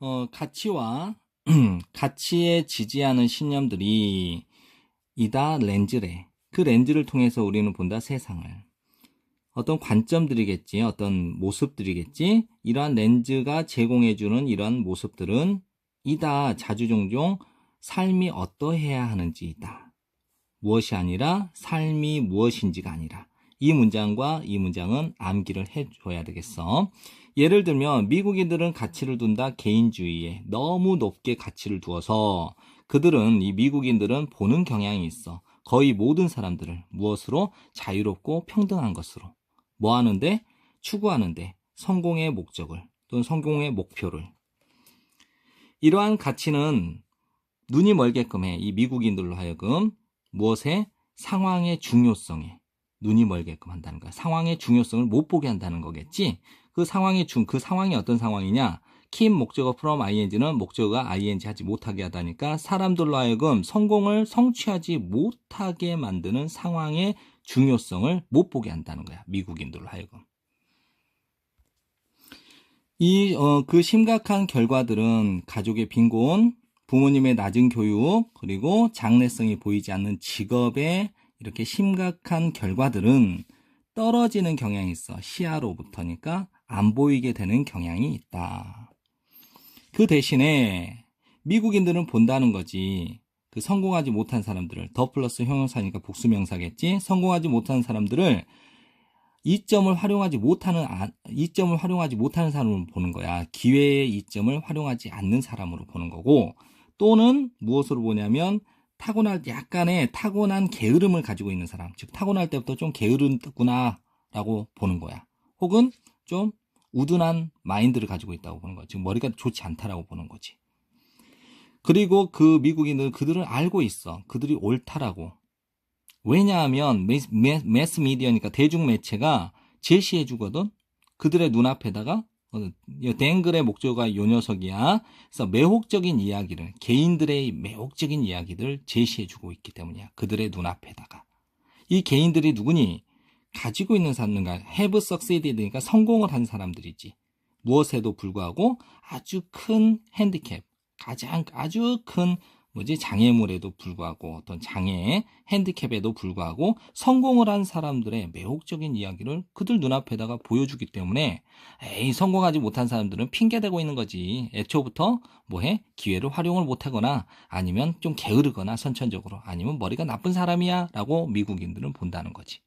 어, 가치와 가치에 지지하는 신념들이 이다 렌즈래. 그 렌즈를 통해서 우리는 본다 세상을. 어떤 관점들이겠지, 어떤 모습들이겠지. 이러한 렌즈가 제공해주는 이러한 모습들은 이다 자주 종종 삶이 어떠해야 하는지이다. 무엇이 아니라 삶이 무엇인지가 아니라 이 문장과 이 문장은 암기를 해줘야 되겠어. 예를 들면 미국인들은 가치를 둔다 개인주의에 너무 높게 가치를 두어서 그들은 이 미국인들은 보는 경향이 있어. 거의 모든 사람들을 무엇으로 자유롭고 평등한 것으로 뭐 하는데 추구하는데 성공의 목적을 또는 성공의 목표를 이러한 가치는 눈이 멀게끔 해. 이 미국인들로 하여금 무엇에 상황의 중요성에 눈이 멀게끔 한다는 거야. 상황의 중요성을 못 보게 한다는 거겠지. 그 상황의 중, 그 상황이 어떤 상황이냐? 킴 목적어 from ing는 목적어가 ing 하지 못하게 하다니까 사람들로 하여금 성공을 성취하지 못하게 만드는 상황의 중요성을 못 보게 한다는 거야. 미국인들로 하여금. 이, 어, 그 심각한 결과들은 가족의 빈곤, 부모님의 낮은 교육, 그리고 장래성이 보이지 않는 직업의 이렇게 심각한 결과들은 떨어지는 경향이 있어. 시야로부터니까 안 보이게 되는 경향이 있다. 그 대신에 미국인들은 본다는 거지. 그 성공하지 못한 사람들을 더 플러스 형용사니까 복수명사겠지. 성공하지 못한 사람들을 이점을 활용하지 못하는 아, 이점을 활용하지 못하는 사람으로 보는 거야. 기회의 이점을 활용하지 않는 사람으로 보는 거고 또는 무엇으로 보냐면 타고날 약간의 타고난 게으름을 가지고 있는 사람, 즉 타고날 때부터 좀 게으른구나라고 보는 거야. 혹은 좀 우둔한 마인드를 가지고 있다고 보는 거야. 즉 머리가 좋지 않다라고 보는 거지. 그리고 그 미국인들은 그들을 알고 있어. 그들이 옳다라고. 왜냐하면 매스, 매스 미디어니까 대중 매체가 제시해 주거든. 그들의 눈앞에다가 댕글의 목적어가 요 녀석이야. 그래서 매혹적인 이야기를 개인들의 매혹적인 이야기들 제시해 주고 있기 때문이야. 그들의 눈앞에다가 이 개인들이 누구니 가지고 있는 사람인가 have succeeded니까 성공을 한 사람들이지. 무엇에도 불구하고 아주 큰 핸디캡, 가장 아주 큰 뭐지? 장애물에도 불구하고 어떤 장애 핸디캡에도 불구하고 성공을 한 사람들의 매혹적인 이야기를 그들 눈앞에다가 보여주기 때문에 에이 성공하지 못한 사람들은 핑계대고 있는 거지. 애초부터 뭐해? 기회를 활용을 못하거나 아니면 좀 게으르거나 선천적으로 아니면 머리가 나쁜 사람이야라고 미국인들은 본다는 거지.